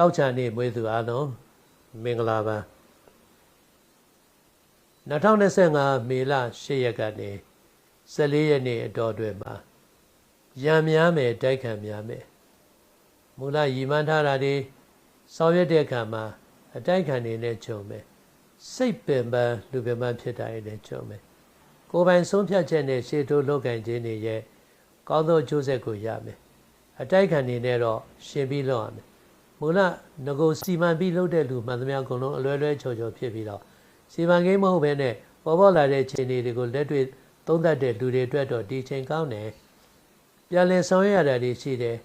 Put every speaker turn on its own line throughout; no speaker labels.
တောက်ချန်နေ့မွေးသူအားလုံးမင်္ဂလာပါ2025မေလ10ရက်ကနေ14ရက်နေ့အတော်အတွင်းမှာရံများမယ်တိုက်ခံများမယ်မူလရည်မှန်းထားတာတွေဆောင်ရွက်တဲ့အခါမှာအတိုက်ခံနေနဲ့ကြုံမယ်စိတ်ပင်ပန်းလူပင်ပန်းဖြစ်တာတွေနဲ့ကြုံမယ်ကိုယ်ပိုင်ဆုံးဖြတ်ချက်နဲ့ရှေ့တိုးလုပ်ကင်ခြင်းတွေရဲ့ကောင်းသောအကျိုးဆက်ကိုရမယ်အတိုက်ခံနေနဲ့တော့ရှင်ပြီးလုပ်ရမယ် မူလငကိုစီမံပြီးလုပ်တဲ့လူမှန်သမျှအကုန်လုံးအလွယ်လွယ်ချော်ချော်ဖြစ်ပြီးတော့စီမံကိန်းမဟုတ်ဘဲနဲ့ပေါ်ပေါ်လာတဲ့ခြေနေတွေကိုလက်တွေ့သုံးသပ်တဲ့လူတွေအတွက်တော့ဒီချိန်ကောင်းတယ်ပြန်လည်ဆောင်ရွက်ရတာတွေရှိတယ်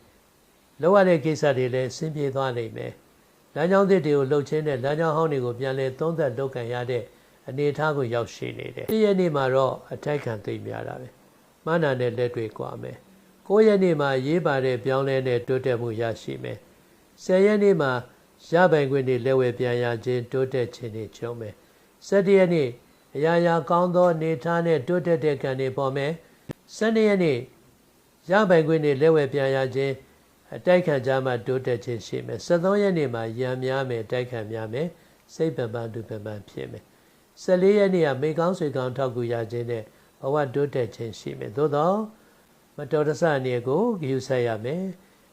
လောက်ရတဲ့ကိစ္စတွေလည်းဆင်းပြေသွားနိုင်မယ်လမ်းကြောင်းသစ်တွေကိုလှုပ်ချင်းတဲ့လမ်းကြောင်းဟောင်းတွေကိုပြန်လည်သုံးသပ်လုပ်ကန်ရတဲ့အနေအထားကိုရောက်ရှိနေတယ်ဒီရက်နေ့မှာတော့အထိုက်ခံသိများတာပဲမနာနဲ့လက်တွေကွာမယ်ကိုရက်နေ့မှာရေးပါတဲ့ပြောင်းလဲတဲ့တိုးတက်မှုရရှိမယ် ဆယ်ရက်နေ့မှာရပိုင်ခွင့်တွေလက်ဝဲပြန်ရခြင်းတိုးတက်ခြင်းတွေကျုံးမယ်၁၇ရက်နေ့အရာရာကောင်းသောအနေထားနဲ့တိုးတက်တဲ့ကံတွေပေါ်မယ်၁၂ရက်နေ့ရပိုင်ခွင့်တွေလက်ဝဲပြန်ရခြင်းအတိုက်ခံကြမှာတိုးတက်ခြင်းရှိမယ်73ရက်နေ့မှာရံများမယ်တိုက်ခံများမယ်စိတ်ပံပန်းဒုပံပန်းဖြစ်မယ်14ရက်နေ့ကမေကောင်းဆွေကောင်းထောက်ကူရခြင်းနဲ့ဘဝတိုးတက်ခြင်းရှိမယ်သို့တော့မတော်တဆအနေကိုဂရုစိုက်ရမယ်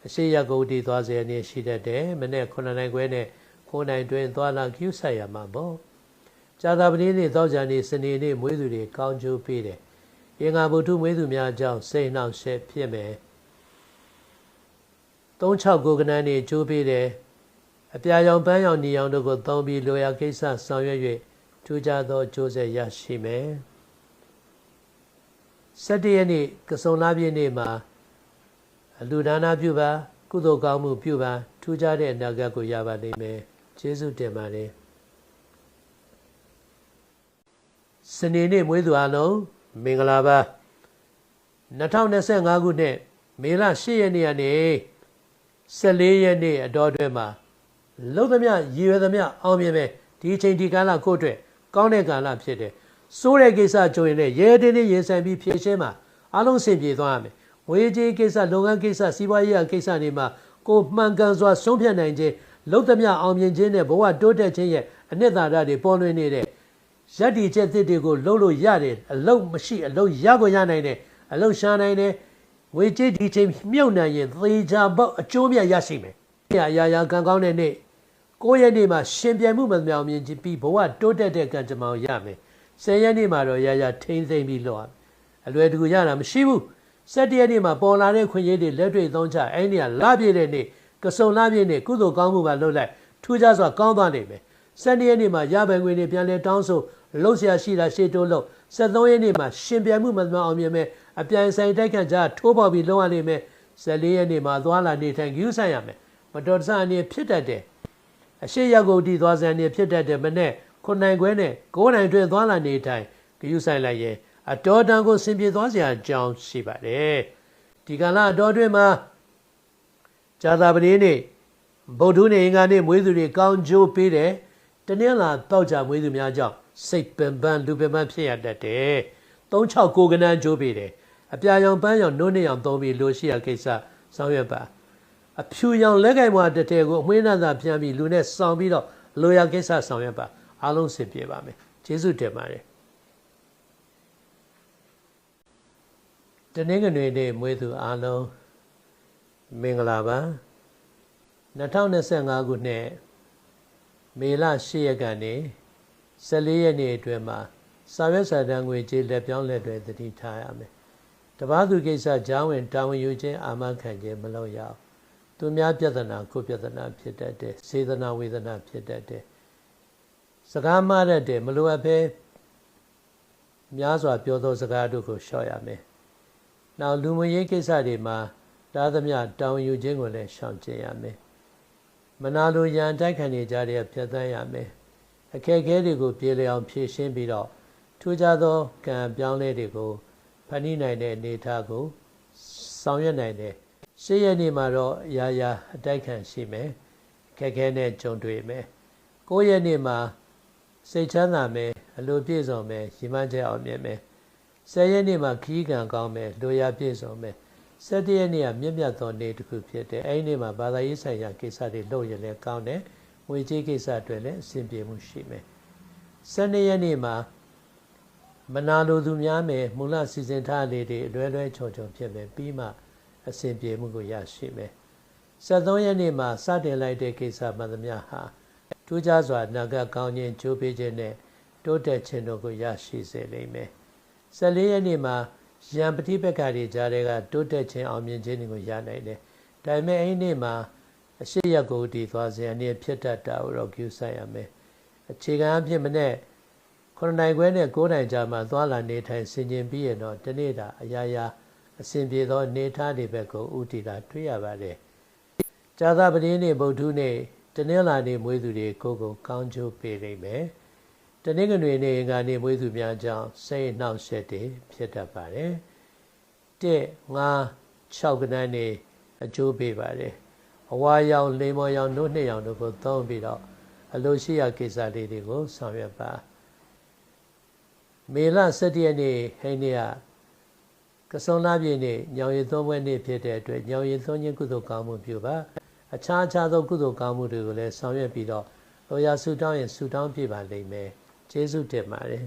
အရှိရကုတ်တီသွားစေအနေရှိတတ်တယ်မနေ့9နိုင်ခွဲနဲ့9နိုင်တွင်သွားလာဂရုစိုက်ရမှာပေါ့ဇာတာပတိနေ့သောကြာနေ့စနေနေ့မွေးသူတွေကောင်းကျိုးပေးတယ်အင်္ဂါဗုဒ္ဓမွေးသူများအကြောင်းစိတ်နှောင့်ယှက်ဖြစ်မယ်36ကဏ္ဍနေကျိုးပေးတယ်အပြာရောင်ပန်းရောင်ညီရောင်တို့ကိုသုံးပြီးလိုရာကိစ္စဆောင်ရွက်၍ထူးခြားသောကျိုးဆက်ရရှိမယ်17ရက်နေ့ကစုံလာပြည့်နေ့မှာ အလူဒါနာပြုပါ ကုသိုလ်ကောင်းမှုပြုပါထူးခြားတဲ့အနာဂတ်ကိုရပါလိမ့်မယ်ကျေးဇူးတင်ပါတယ်စနေနေ့မွေးသူအလုံးမင်္ဂလာပါ2025ခုနှစ်မေလ10ရက်နေ့ကနေ14ရက်နေ့အတော်အတွင်းမှာလုံးသမျှရည်ရွယ်သမျှအောင်မြင်ပဲဒီအချိန်ဒီကာလကိုအတွက်ကောင်းတဲ့ကာလဖြစ်တယ်စိုးတဲ့ကိစ္စကြုံရင်လည်းရဲတင်းတင်းရင်ဆိုင်ပြီးဖြေရှင်းမှာအလုံးစင်ပြေသွားရမယ် ငွေကြေးကိစ္စလုပ်ငန်းကိစ္စစီးပွားရေးကိစ္စတွေမှာကိုမှန်ကန်စွာဆုံးဖြတ်နိုင်ခြင်းလုံးသမျှအောင်မြင်ခြင်းနဲ့ဘဝတိုးတက်ခြင်းရဲ့အနှစ်သာရတွေပေါ်လွင်နေတဲ့ရက်ဒီချက်သစ်တွေကိုလှုပ်လို့ရတယ်အလုတ်မရှိအလုတ်ရကိုရနိုင်တယ်အလုတ်ရှာနိုင်တယ်ငွေကြေးဒီချိန်မြုပ်နိုင်ရင်သေချာပေါက်အကျိုးမြတ်ရရှိမယ်။အရာရာကံကောင်းတဲ့နေ့9ရက်နေ့မှာရှင်ပြိုင်မှုမမြောင်မြင်ပြီးဘဝတိုးတက်တဲ့ကံကြမ္မာကိုရမယ်။10ရက်နေ့မှာတော့ရာရာထိမ့်သိမ့်ပြီးလောက်အလွယ်တကူရတာမရှိဘူး။ 17ရက်နေ့မှာပေါ်လာတဲ့ခွင့်ရည်တွေလက်တွေ့သုံးချအဲ့ဒီကလပြည့်တဲ့နေ့ကစုံလပြည့်နေ့ကုသိုလ်ကောင်းမှုပါလုပ်လိုက်ထူးခြားစွာကောင်းသွားနိုင်မယ်။12ရက်နေ့မှာရပိုင်ခွင့်တွေပြန်လဲတောင်းဆိုလှုပ်ရှားရှိတာရှေ့တိုးလို့73ရက်နေ့မှာရှင်ပြိုင်မှုမမြောင်အောင်မြင်မယ်အပြိုင်ဆိုင်တိုက်ခတ်ကြထိုးပေါက်ပြီးလုံးဝနေမယ်14ရက်နေ့မှာသွားလာနေထိုင်ကြည့်ဆိုင်ရမယ်မတော်တဆအနေဖြစ်တတ်တယ်အရှိရောက်ကိုတီသွားစံနေဖြစ်တတ်တယ်မနဲ့ခုနိုင်ခွဲနဲ့ကိုးနိုင်တွင်သွားလာနေထိုင်ကြည့်ဆိုင်လိုက်ရင် အတော်တန်ကိုဆင်ပြေသွားစရာအကြောင်းရှိပါတယ်ဒီကလာအတော်တွင်မှာဇာတာပတိနေ့ဗုဒ္ဓနေ့အင်္ဂါနေ့မွေးသူတွေကောင်းကျိုးပေးတယ်တနင်္လာတောက်ကြမွေးသူများကြောင့်စိတ်ပင်ပန်းလူပင်ပန်းဖြစ်ရတတ်တယ်369ကနန်းကျိုးပေးတယ်အပြာရောင်ပန်းရောင်နိုးနေအောင်သုံးပြီးလိုရှိရကိစ္စဆောင်ရွက်ပါအဖြူရောင်လက်ကင်ဘွားတစ်ထည်ကိုအမွှေးနှံသာပြန်ပြီးလူနဲ့ဆောင်ပြီးတော့လိုရာကိစ္စဆောင်ရွက်ပါအားလုံးစင်ပြေပါမယ်ကျေးဇူးတင်ပါတယ် တနင်္ဂနွေနေ့မွေးသူအားလုံးမင်္ဂလာပါ2025ခုနှစ်မေလ10ရက်ကနေ14ရက်နေ့အတွင်းမှာစာရွက်စာတမ်းငွေကြေးလက်ပြောင်းလက်တွေတတိထားရမယ်တပားသူကိစ္စကြောင်းဝင်တာဝန်ယူခြင်းအာမခံခြင်းမလုပ်ရအောင်သူများပြဿနာကိုပြဿနာဖြစ်တတ်တယ်စေတနာဝေဒနာဖြစ်တတ်တယ်စကားမှားတတ်တယ်မလိုအပ်ဘဲများစွာပြောသောစကားတို့ကိုရှော့ရမယ် နောက်လူမရေးကိစ္စတွေမှာတားသမျှတာဝန်ယူခြင်းကိုလည်းရှောင်ကျဉ်ရမယ်မနာလိုရန်တိုက်ခံနေကြတဲ့ဖြတ်သန်းရမယ်အခက်အခဲတွေကိုပြေလည်အောင်ဖြေရှင်းပြီးတော့ထူးခြားသောကံပြောင်းလဲတွေကိုဖန်တီးနိုင်တဲ့အနေအထားကိုဆောင်ရွက်နိုင်တယ်ရှေ့ရက်နေ့မှာတော့ရာရာအတိုက်ခံရှိမယ်ခက်ခဲနဲ့ကြုံတွေ့မယ်ကိုယ့်ရက်နေ့မှာစိတ်ချမ်းသာမယ်အလိုပြည့်စုံမယ်ရည်မှန်းချက်အောင်မြင်မယ် ဆယ်ရက်နေ့မှာခီးကံကောင်းမယ်လိုရာပြည့်စုံမယ်17ရက်နေ့ကမြင့်မြတ်သောနေ့တစ်ခုဖြစ်တယ်အဲဒီနေ့မှာဘာသာရေးဆိုင်ရာကိစ္စတွေလုပ်ရင်လည်းကောင်းတယ်ငွေကြေးကိစ္စအတွက်လည်းအဆင်ပြေမှုရှိမယ်12ရက်နေ့မှာမနာလိုသူများမယ်မူလစီစဉ်ထားလေးတွေအလွဲလွဲချော်ချော်ဖြစ်မယ်ပြီးမှအဆင်ပြေမှုကိုရရှိမယ်73ရက်နေ့မှာစတင်လိုက်တဲ့ကိစ္စမှန်သမျှဟာထူးခြားစွာနာဂတ်ကောင်းခြင်းကြိုးပေးခြင်းနဲ့တိုးတက်ခြင်းတို့ကိုရရှိစေလိမ့်မယ် 14ရက်နေ့မှာရံပฏิပက္ခတွေကြားတဲ့ကတိုးတက်ခြင်းအောင်မြင်ခြင်းတွေကိုရနိုင်တယ်ဒါပေမဲ့အဲ့ဒီနေ့မှာအရှိရကိုတည်သွားစေအနေဖြစ်တတ်တာကိုတော့ကျူးဆိုင်ရမယ်အခြေခံအဖြစ်မနဲ့9နိုင်ခွဲနဲ့9နိုင်ကြာမှသွားလာနေထိုင်ဆင်ခြင်ပြီးရင်တော့ဒီနေ့တာအရာရာအစဉ်ပြေသောနေထားတွေဘက်ကိုဥတီတာတွေ့ရပါတယ်။ဇာသပတိနေ့ဗုဒ္ဓနေ့တနင်္လာနေ့မွေးသူတွေကိုကိုကောင်းချိုးပေးလိမ့်မယ်။ တနင်္ဂနွေနေ့ငါနေ့မွေးသူများကြောင့်စိတ်နှောက်ယှက်တွေဖြစ်တတ်ပါတယ်။1 5 6ကနန်းနေအကျိုးပေးပါတယ်။အဝါရောင်လိမ္မော်ရောင်တို့နှစ်ရောင်တို့ကိုသုံးပြီးတော့အလိုရှိရာကိစ္စလေးတွေကိုဆောင်ရွက်ပါ။မေလ17ရက်နေ့ဟိနေကကစုံလာပြည့်နေ့ညောင်ရည်သုံးပွဲနေ့ဖြစ်တဲ့အတွက်ညောင်ရည်သုံးခြင်းကုသိုလ်ကောင်းမှုပြုပါအခြားအခြားသောကုသိုလ်ကောင်းမှုတွေကိုလည်းဆောင်ရွက်ပြီးတော့လောရာဆူတောင်းရင်ဆူတောင်းပြပါလိမ့်မယ် ကျေးဇူးတင်ပါတယ်